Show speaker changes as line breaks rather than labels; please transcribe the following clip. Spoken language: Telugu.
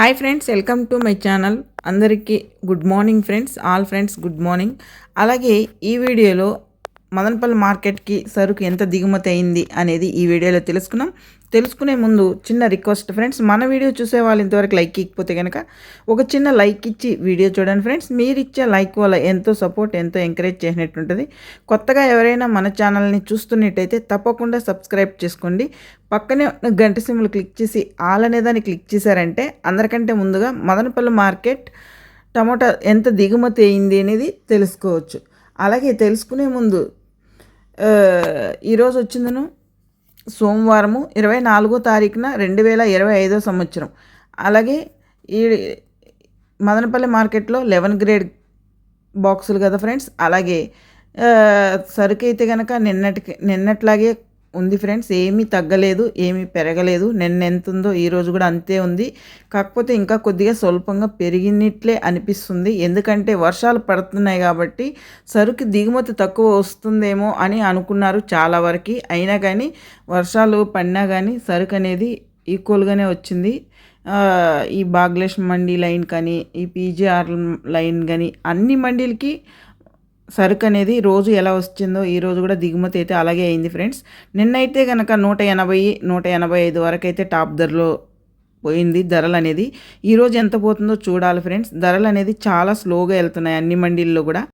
Hi friends welcome to my channel. అందరికీ good morning friends all friends good morning. అలాగే ఈ వీడియోలో మదనపల్లి మార్కెట్కి సరుకు ఎంత దిగుమతి అయింది అనేది ఈ వీడియోలో తెలుసుకున్నాం. తెలుసుకునే ముందు చిన్న రిక్వెస్ట్ ఫ్రెండ్స్ మన వీడియో చూసే వాళ్ళు ఇంతవరకు లైక్ ఇకపోతే కనుక ఒక చిన్న లైక్ ఇచ్చి వీడియో చూడండి ఫ్రెండ్స్ మీరు ఇచ్చే లైక్ వల్ల ఎంతో సపోర్ట్ ఎంతో ఎంకరేజ్ చేసినట్టు ఉంటుంది. కొత్తగా ఎవరైనా మన ఛానల్ని చూస్తున్నట్టయితే తప్పకుండా సబ్స్క్రైబ్ చేసుకోండి. పక్కనే ఉన్న గంట సిమ్లు క్లిక్ చేసి ఆల్ అనే దాన్ని క్లిక్ చేశారంటే అందరికంటే ముందుగా మదనపల్లి మార్కెట్ టమోటా ఎంత దిగుమతి అయింది అనేది తెలుసుకోవచ్చు. అలాగే తెలుసుకునే ముందు ఈరోజు వచ్చిందను సోమవారము ఇరవై నాలుగో తారీఖున రెండు వేల ఇరవై ఐదో సంవత్సరం. అలాగే ఈ మదనపల్లి మార్కెట్లో లెవెన్ గ్రేడ్ బాక్సులు కదా ఫ్రెండ్స్. అలాగే సరుకైతే సరుకు అయితే కనుక నిన్నటికి నిన్నట్లాగే ఉంది ఫ్రెండ్స్. ఏమీ తగ్గలేదు ఏమీ పెరగలేదు. నిన్న ఎంత ఉందో ఈరోజు కూడా అంతే ఉంది. కాకపోతే ఇంకా కొద్దిగా స్వల్పంగా పెరిగినట్లే అనిపిస్తుంది. ఎందుకంటే వర్షాలు పడుతున్నాయి కాబట్టి సరుకు దిగుమతి తక్కువ వస్తుందేమో అని అనుకున్నారు చాలా వరకు. అయినా కానీ వర్షాలు పడినా కానీ సరుకు అనేది ఈక్వల్గానే వచ్చింది. ఈ బాగ్లేష్ మండీ లైన్ కానీ ఈ పీజీఆర్ లైన్ కానీ అన్ని మండీలకి సరుకు అనేది రోజు ఎలా వచ్చిందో ఈరోజు కూడా దిగుమతి అయితే అలాగే అయింది ఫ్రెండ్స్. నిన్నైతే కనుక నూట ఎనభై నూట ఎనభై ఐదు వరకు అయితే టాప్ ధరలో పోయింది ధరలు అనేది ఈరోజు ఎంత పోతుందో చూడాలి ఫ్రెండ్స్. ధరలు అనేది చాలా స్లోగా వెళ్తున్నాయి అన్ని మండీల్లో కూడా.